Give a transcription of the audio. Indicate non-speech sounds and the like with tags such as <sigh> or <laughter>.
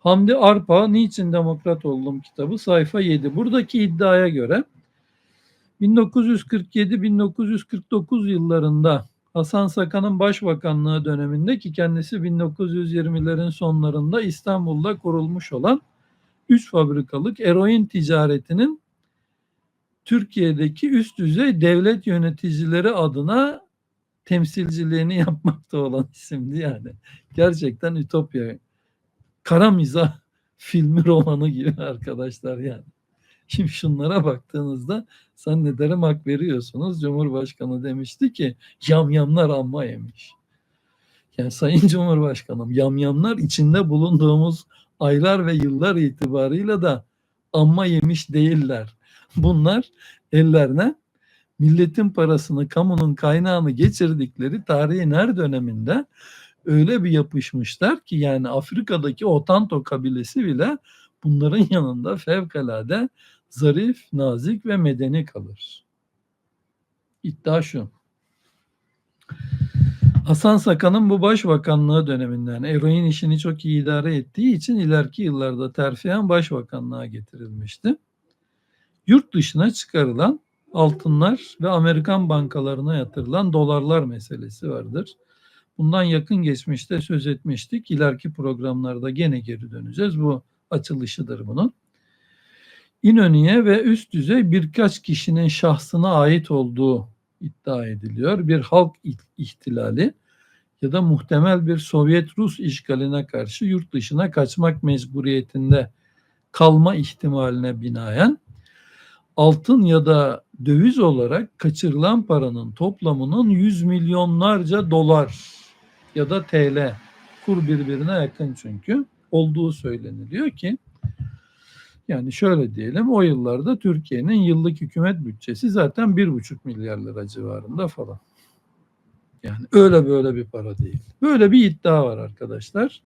Hamdi Arpa Niçin Demokrat Oldum kitabı sayfa 7. Buradaki iddiaya göre 1947-1949 yıllarında Hasan Sakan'ın başbakanlığı döneminde ki kendisi 1920'lerin sonlarında İstanbul'da kurulmuş olan 3 fabrikalık eroin ticaretinin Türkiye'deki üst düzey devlet yöneticileri adına temsilciliğini <laughs> yapmakta olan isimdi yani. Gerçekten ütopya. Kara mizah filmi romanı gibi arkadaşlar yani. Şimdi şunlara baktığınızda zannederim hak veriyorsunuz. Cumhurbaşkanı demişti ki yamyamlar amma yemiş. Yani Sayın Cumhurbaşkanım yamyamlar içinde bulunduğumuz aylar ve yıllar itibarıyla da amma yemiş değiller. Bunlar ellerine milletin parasını, kamunun kaynağını geçirdikleri tarihin her döneminde öyle bir yapışmışlar ki yani Afrika'daki Otanto kabilesi bile bunların <laughs> yanında fevkalade zarif, nazik ve medeni kalır. İddia şu. Hasan Sakan'ın bu başbakanlığı döneminden eroin işini çok iyi idare ettiği için ileriki yıllarda terfiyen başbakanlığa getirilmişti. Yurt dışına çıkarılan altınlar ve Amerikan bankalarına yatırılan dolarlar meselesi vardır. Bundan yakın geçmişte söz etmiştik. İleriki programlarda gene geri döneceğiz. Bu açılışıdır bunun. İnönü'ye ve üst düzey birkaç kişinin şahsına ait olduğu iddia ediliyor. Bir halk ihtilali ya da muhtemel bir Sovyet-Rus işgaline karşı yurt dışına kaçmak mecburiyetinde kalma ihtimaline binaen altın ya da döviz olarak kaçırılan paranın toplamının yüz milyonlarca dolar ya da TL kur birbirine yakın çünkü olduğu söyleniliyor ki yani şöyle diyelim o yıllarda Türkiye'nin yıllık hükümet bütçesi zaten bir buçuk milyar lira civarında falan. Yani öyle böyle bir para değil. Böyle bir iddia var arkadaşlar.